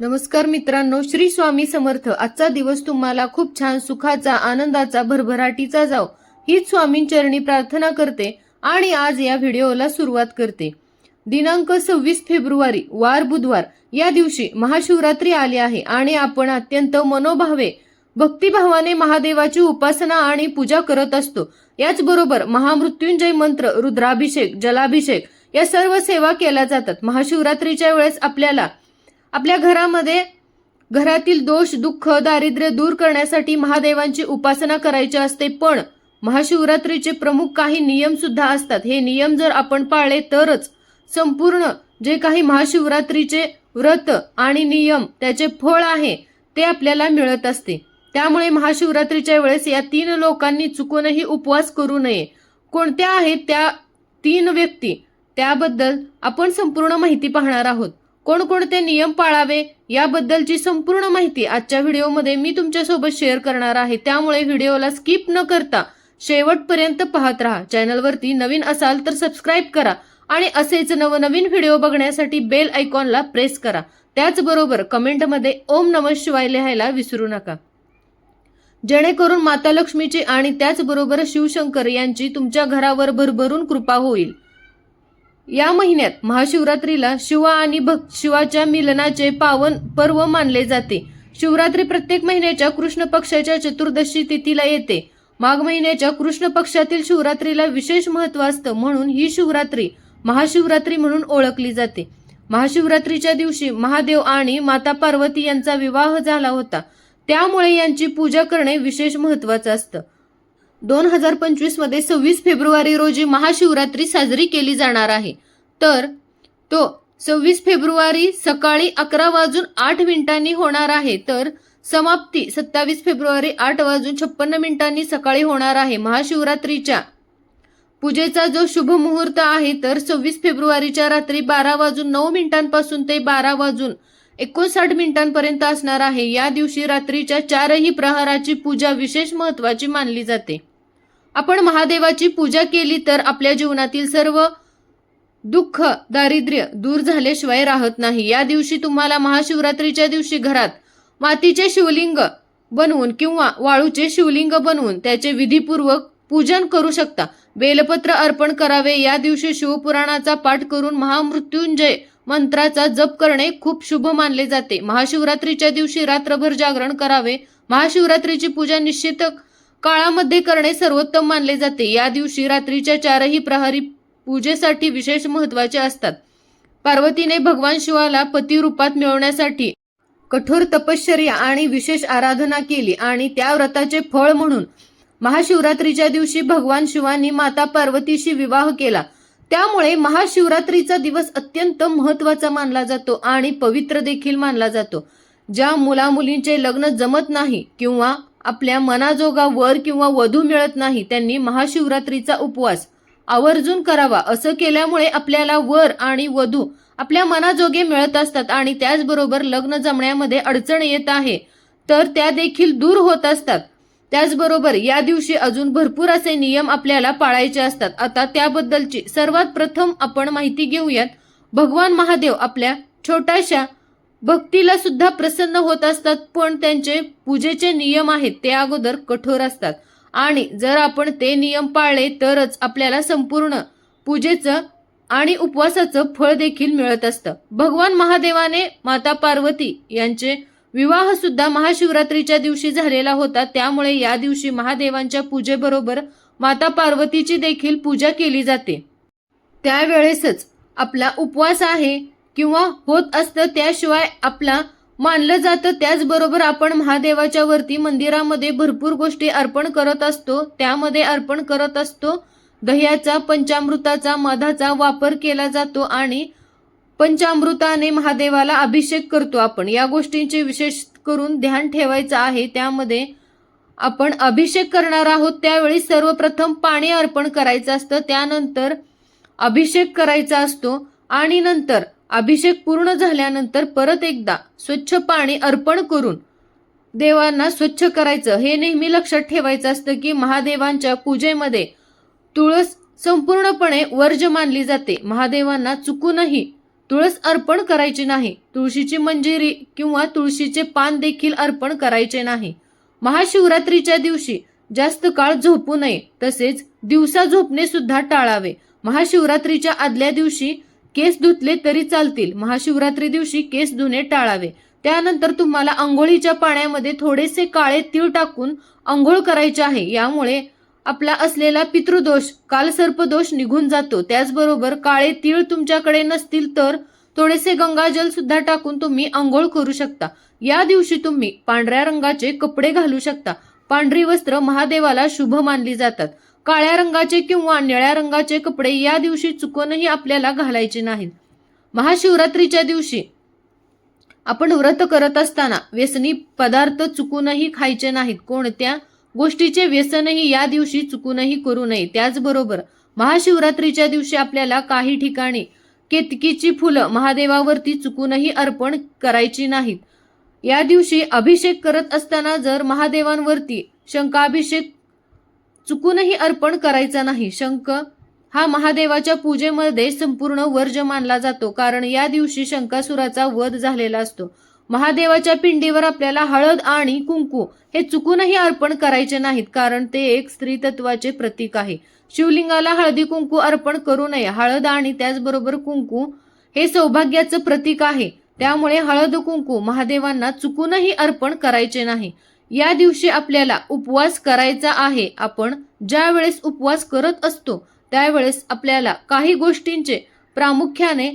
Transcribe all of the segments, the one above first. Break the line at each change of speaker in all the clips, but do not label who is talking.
नमस्कार मित्रांनो श्री स्वामी समर्थ. आजचा दिवस तुम्हाला खूप छान सुखाचा आनंदाचा भरभराटीचा जाव. हीच स्वामींचरणी प्रार्थना करते आणि आज या व्हिडिओला सुरुवात करते. दिनांक सव्वीस फेब्रुवारी वार बुधवार. या दिवशी महाशिवरात्री आली आहे आणि आपण अत्यंत मनोभावे भक्तिभावाने महादेवाची उपासना आणि पूजा करत असतो. याचबरोबर महामृत्युंजय मंत्र रुद्राभिषेक जलाभिषेक या सर्व सेवा केल्या जातात. महाशिवरात्रीच्या वेळेस आपल्याला आपल्या घरामध्ये घरातील दोष दुःख दारिद्र्य दूर करण्यासाठी महादेवांची उपासना करायची असते. पण महाशिवरात्रीचे प्रमुख काही नियम सुद्धा असतात. हे नियम जर आपण पाळले तरच संपूर्ण जे काही महाशिवरात्रीचे व्रत आणि नियम त्याचे फळ आहे ते आपल्याला मिळत असते. त्यामुळे महाशिवरात्रीच्या वेळेस या तीन लोकांनी चुकूनही उपवास करू नये. कोणत्या आहेत त्या तीन व्यक्ती? त्याबद्दल आपण संपूर्ण माहिती पाहणार आहोत. कोणकोणते नियम पाळावे याबद्दलची संपूर्ण माहिती आजच्या व्हिडिओमध्ये मी तुमच्यासोबत शेअर करणार आहे. त्यामुळे व्हिडिओला स्किप न करता शेवटपर्यंत पाहत राहा. चॅनलवरती नवीन असाल तर सबस्क्राईब करा आणि असेच नवनवीन व्हिडिओ बघण्यासाठी बेल आयकॉनला प्रेस करा. त्याचबरोबर कमेंटमध्ये ओम नम शिवाय लिहायला विसरू नका. जेणेकरून माता लक्ष्मीची आणि त्याचबरोबर शिवशंकर यांची तुमच्या घरावर भरभरून कृपा होईल. या महिन्यात महाशिवरात्रीला शिवा आणि भक्त शिवाच्या मिलनाचे पावन पर्व मानले जाते. शिवरात्री प्रत्येक महिन्याच्या कृष्ण पक्षाच्या चतुर्दशी तिथीला येते. माघ महिन्याच्या कृष्ण पक्षातील शिवरात्रीला विशेष महत्त्व असतं म्हणून ही शिवरात्री महाशिवरात्री म्हणून ओळखली जाते. महाशिवरात्रीच्या दिवशी महादेव आणि माता पार्वती यांचा विवाह झाला होता. त्यामुळे यांची पूजा करणे विशेष महत्वाचं असतं. दोन हजार पंचवीसमध्ये सव्वीस फेब्रुवारी रोजी महाशिवरात्री साजरी केली जाणार आहे. तर तो सव्वीस फेब्रुवारी सकाळी अकरा वाजून आठ मिनिटांनी होणार आहे. तर समाप्ती सत्तावीस फेब्रुवारी आठ वाजून छप्पन्न मिनिटांनी सकाळी होणार आहे. महाशिवरात्रीच्या पूजेचा जो शुभ मुहूर्त आहे तर सव्वीस फेब्रुवारीच्या रात्री बारा वाजून नऊ मिनिटांपासून ते बारा वाजून एकोणसाठ मिनिटांपर्यंत असणार आहे. या दिवशी रात्रीच्या चारही प्रहाराची पूजा विशेष महत्वाची मानली जाते. आपण महादेवाची पूजा केली तर आपल्या जीवनातील सर्व दुःख दारिद्र्य दूर झाल्याशिवाय राहत नाही. या दिवशी तुम्हाला महाशिवरात्रीच्या दिवशी घरात मातीचे शिवलिंग बनवून किंवा वाळूचे शिवलिंग बनवून त्याचे विधीपूर्वक पूजन करू शकता. बेलपत्र अर्पण करावे. या दिवशी शिवपुराणाचा पाठ करून महामृत्युंजय मंत्राचा जप करणे खूप शुभ मानले जाते. महाशिवरात्रीच्या दिवशी रात्रभर जागरण करावे. महाशिवरात्रीची पूजा निश्चित काळामध्ये करणे सर्वोत्तम मानले जाते. या दिवशी रात्रीच्या चारही प्रहरी पूजेसाठी विशेष महत्त्वाचे असतात. पार्वतीने भगवान शिवाला पती रूपात मिळवण्यासाठी कठोर तपश्चर्या आणि विशेष आराधना केली आणि त्या व्रताचे फळ म्हणून महाशिवरात्रीच्या दिवशी भगवान शिवानी माता पार्वतीशी विवाह केला. त्यामुळे महाशिवरात्रीचा दिवस अत्यंत महत्त्वाचा मानला जातो आणि पवित्र देखील मानला जातो. ज्या मुला मुलींचे लग्न जमत नाही किंवा आपल्या मनाजोगा वर किंवा वधू मिळत नाही त्यांनी महाशिवरात्रीचा उपवास आवर्जून करावा. असं केल्यामुळे आपल्याला वर आणि वधू आपल्या मनाजोगे मिळत असतात आणि त्याचबरोबर लग्न जमण्यामध्ये अडचण येत आहे. तर त्या देखील दूर होत असतात. त्याचबरोबर या दिवशी अजून भरपूर असे नियम आपल्याला पाळायचे असतात. आता त्याबद्दलची सर्वात प्रथम आपण माहिती घेऊयात. भगवान महादेव आपल्या छोट्याशा भक्तीला सुद्धा प्रसन्न होत असतात पण त्यांचे पूजेचे नियम आहेत ते अगोदर कठोर असतात. आणि जर आपण ते नियम पाळले तरच आपल्याला संपूर्ण पूजेचं आणि उपवासाचं फळ देखील मिळत असतं. भगवान महादेवाने माता पार्वती यांचे विवाह सुद्धा महाशिवरात्रीच्या दिवशी झालेला होता. त्यामुळे या दिवशी महादेवांच्या पूजेबरोबर माता पार्वतीची देखील पूजा केली जाते. त्यावेळेसच आपला उपवास आहे. किंवा होत असतं त्याशिवाय आपला मानलं जातं. त्याचबरोबर आपण महादेवाच्या वरती मंदिरामध्ये भरपूर गोष्टी अर्पण करत असतो. त्यामध्ये अर्पण करत असतो. दह्याचा पंचामृताचा मधाचा वापर केला जातो आणि पंचामृताने महादेवाला अभिषेक करतो आपण. या गोष्टींचे विशेष करून ध्यान ठेवायचं आहे. त्यामध्ये आपण अभिषेक करणार आहोत. त्यावेळी सर्वप्रथम पाणी अर्पण करायचं असतं. त्यानंतर अभिषेक करायचा असतो आणि नंतर अभिषेक पूर्ण झाल्यानंतर परत एकदा स्वच्छ पाणी अर्पण करून देवांना स्वच्छ करायचं. हे नेहमी लक्षात ठेवायचं असतं की महादेवांच्या पूजेमध्ये तुळस संपूर्णपणे वर्ज मानली जाते. महादेवांना चुकूनही तुळस अर्पण करायची नाही. तुळशीची मंजिरी किंवा तुळशीचे पान देखील अर्पण करायचे नाही. महाशिवरात्रीच्या दिवशी जास्त काळ झोपू नये तसेच दिवसा झोपणे सुद्धा टाळावे. महाशिवरात्रीच्या आदल्या दिवशी केस धुतले तरी चालतील. महाशिवरात्री दिवशी केस धुणे टाळावे. त्यानंतर तुम्हाला आंघोळीच्या पाण्यामध्ये थोडेसे काळे तीळ टाकून आंघोळ करायचे आहे. यामुळे आपला असलेला पितृदोष कालसर्पदोष निघून जातो. त्याचबरोबर काळे तीळ तुमच्याकडे नसतील तर थोडेसे गंगाजल सुद्धा टाकून तुम्ही आंघोळ करू शकता. या दिवशी तुम्ही पांढऱ्या रंगाचे कपडे घालू शकता. पांढरी वस्त्र महादेवाला शुभ मानली जातात. काळ्या रंगाचे किंवा निळ्या रंगाचे कपडे या दिवशी चुकूनही आपल्याला घालायचे नाहीत. महाशिवरात्रीच्या दिवशी आपण व्रत करत असताना व्यसनी पदार्थ चुकूनही खायचे नाहीत. कोणत्या गोष्टीचे व्यसनही या दिवशी चुकूनही करू नये. त्याचबरोबर महाशिवरात्रीच्या दिवशी आपल्याला काही ठिकाणी केतकीची फुलं महादेवावरती चुकूनही अर्पण करायची नाहीत. या दिवशी अभिषेक करत असताना जर महादेवांवरती शंकाभिषेक चुकूनही अर्पण करायचा नाही. शंख हा महादेवाच्या पूजेमध्ये संपूर्ण वर्ज मानला जातो. कारण या दिवशी शंकासुराचा वध झालेला असतो. महादेवाच्या पिंडीवर आपल्याला हळद आणि कुंकू हे चुकूनही अर्पण करायचे नाहीत. कारण ते एक स्त्री तत्वाचे प्रतीक आहे. शिवलिंगाला हळदी कुंकू अर्पण करू नये. हळद आणि त्याचबरोबर कुंकू हे सौभाग्याचं प्रतीक आहे. त्यामुळे हळद कुंकू महादेवांना चुकूनही अर्पण करायचे नाही. या दिवशी आपल्याला उपवास करायचा आहे. आपण ज्या वेळेस उपवास करत असतो त्यावेळेस आपल्याला काही गोष्टींचे प्रामुख्याने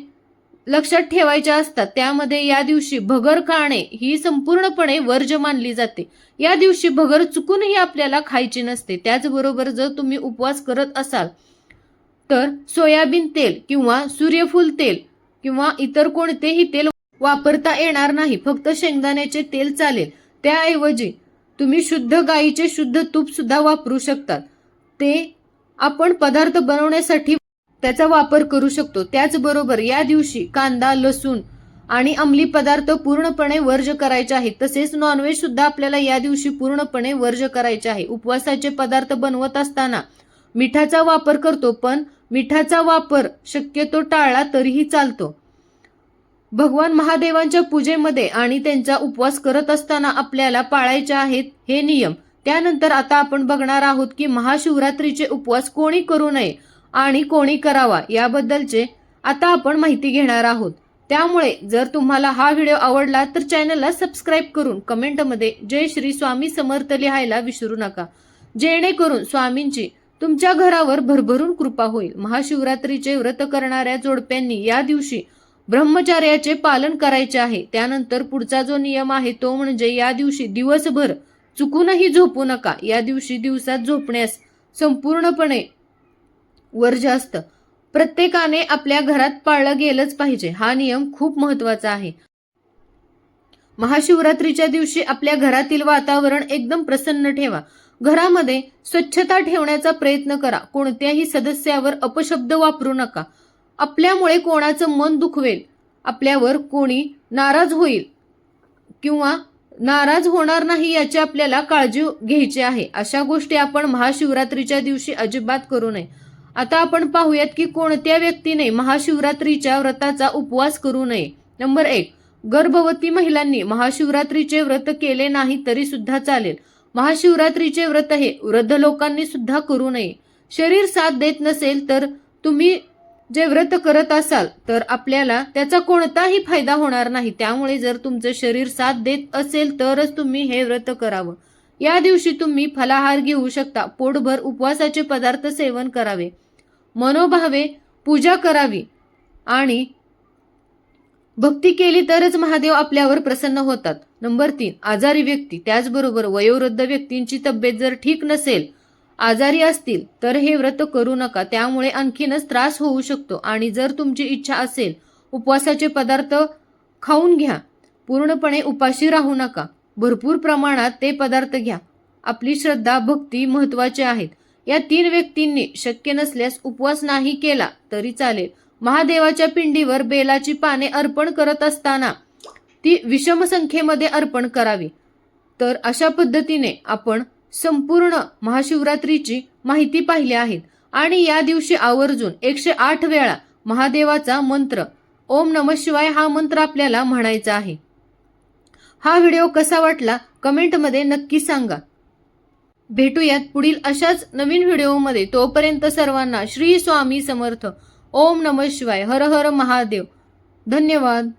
लक्षात ठेवायच्या असतात. त्यामध्ये या दिवशी भगर खाणे ही संपूर्णपणे वर्ज मानली जाते. या दिवशी भगर चुकूनही आपल्याला खायची नसते. त्याचबरोबर जर तुम्ही उपवास करत असाल तर सोयाबीन तेल किंवा सूर्यफूल तेल किंवा इतर कोणतेही तेल वापरता येणार नाही. फक्त शेंगदाण्याचे तेल चालेल. त्याऐवजी तुम्ही शुद्ध गाईचे शुद्ध तूप सुद्धा वापरू शकतात. ते आपण पदार्थ बनवण्यासाठी त्याचा वापर करू शकतो. त्याचबरोबर या दिवशी कांदा लसूण आणि अंमली पदार्थ पूर्णपणे वर्ज करायचे आहेत. तसेच नॉनव्हेज सुद्धा आपल्याला या दिवशी पूर्णपणे वर्ज करायचे आहे. उपवासाचे पदार्थ बनवत असताना मिठाचा वापर करतो पण मिठाचा वापर शक्यतो टाळला तरीही चालतो. भगवान महादेवांच्या पूजेमध्ये आणि त्यांचा उपवास करत असताना आपल्याला पाळायचे आहेत हे नियम. त्यानंतर आता आपण बघणार आहोत की महाशिवरात्रीचे उपवास कोणी करू नये आणि कोणी करावा याबद्दलचे आता आपण माहिती घेणार आहोत. त्यामुळे जर तुम्हाला हा व्हिडिओ आवडला तर चॅनलला सबस्क्राईब करून कमेंटमध्ये जय श्री स्वामी समर्थ लिहायला विसरू नका. जेणेकरून स्वामींची तुमच्या घरावर भरभरून कृपा होईल. महाशिवरात्रीचे व्रत करणाऱ्या जोडप्यांनी या दिवशी ब्रह्मचार्याचे पालन करायचे आहे. त्यानंतर पुढचा जो नियम आहे तो म्हणजे या दिवशी दिवसभर चुकूनही झोपू नका. या दिवशी दिवसात झोपण्यास संपूर्णपणे वर्ज असतं प्रत्येकाने आपल्या घरात पाळलं गेलंच पाहिजे. हा नियम खूप महत्त्वाचा आहे. महाशिवरात्रीच्या दिवशी आपल्या घरातील वातावरण एकदम प्रसन्न ठेवा. घरामध्ये स्वच्छता ठेवण्याचा प्रयत्न करा. कोणत्याही सदस्यावर अपशब्द वापरू नका. आपल्यामुळे कोणाचं मन दुखवेल आपल्यावर कोणी नाराज होईल किंवा नाराज होणार नाही याची आपल्याला काळजी घ्यायची आहे. अशा गोष्टी आपण महाशिवरात्रीच्या दिवशी अजिबात करू नये. आता आपण पाहूयात की कोणत्या व्यक्तीने महाशिवरात्रीच्या व्रताचा उपवास करू नये. नंबर एक गर्भवती महिलांनी महाशिवरात्रीचे व्रत केले नाही तरी सुद्धा चालेल. महाशिवरात्रीचे व्रत हे वृद्ध लोकांनी सुद्धा करू नये. शरीर साथ देत नसेल तर तुम्ही जे व्रत करत असाल तर आपल्याला त्याचा कोणताही फायदा होणार नाही. त्यामुळे जर तुमचं शरीर साथ देत असेल तरच तुम्ही हे व्रत करावं. या दिवशी तुम्ही फलाहार घेऊ शकता. पोटभर उपवासाचे पदार्थ सेवन करावे. मनोभावे पूजा करावी. आणि भक्ती केली तरच महादेव आपल्यावर प्रसन्न होतात. नंबर तीन आजारी व्यक्ती. त्याचबरोबर वयोवृद्ध व्यक्तींची तब्येत जर ठीक नसेल आजारी असतील तर हे व्रत करू नका. त्यामुळे आणखीनच त्रास होऊ शकतो. आणि जर तुमची इच्छा असेल उपवासाचे पदार्थ खाऊन घ्या. पूर्णपणे उपाशी राहू नका. भरपूर प्रमाणात ते पदार्थ घ्या. आपली श्रद्धा भक्ती महत्त्वाचे आहेत. या तीन व्यक्तींनी शक्य नसल्यास उपवास नाही केला तरी चालेल. महादेवाच्या पिंडीवर बेलाची पाने अर्पण करत असताना ती विषम संख्येमध्ये अर्पण करावी. तर अशा पद्धतीने आपण संपूर्ण महाशिवरात्रीची माहिती पाहिली आहेत. आणि या दिवशी आवर्जून एकशे आठ वेळा महादेवाचा मंत्र ओम नम शिवाय हा मंत्र आपल्याला म्हणायचा आहे. हा व्हिडिओ कसा वाटला कमेंटमध्ये नक्की सांगा. भेटूयात पुढील अशाच नवीन व्हिडिओमध्ये. तोपर्यंत सर्वांना श्री स्वामी समर्थ. ओम नम शिवाय. हर हर महादेव. धन्यवाद.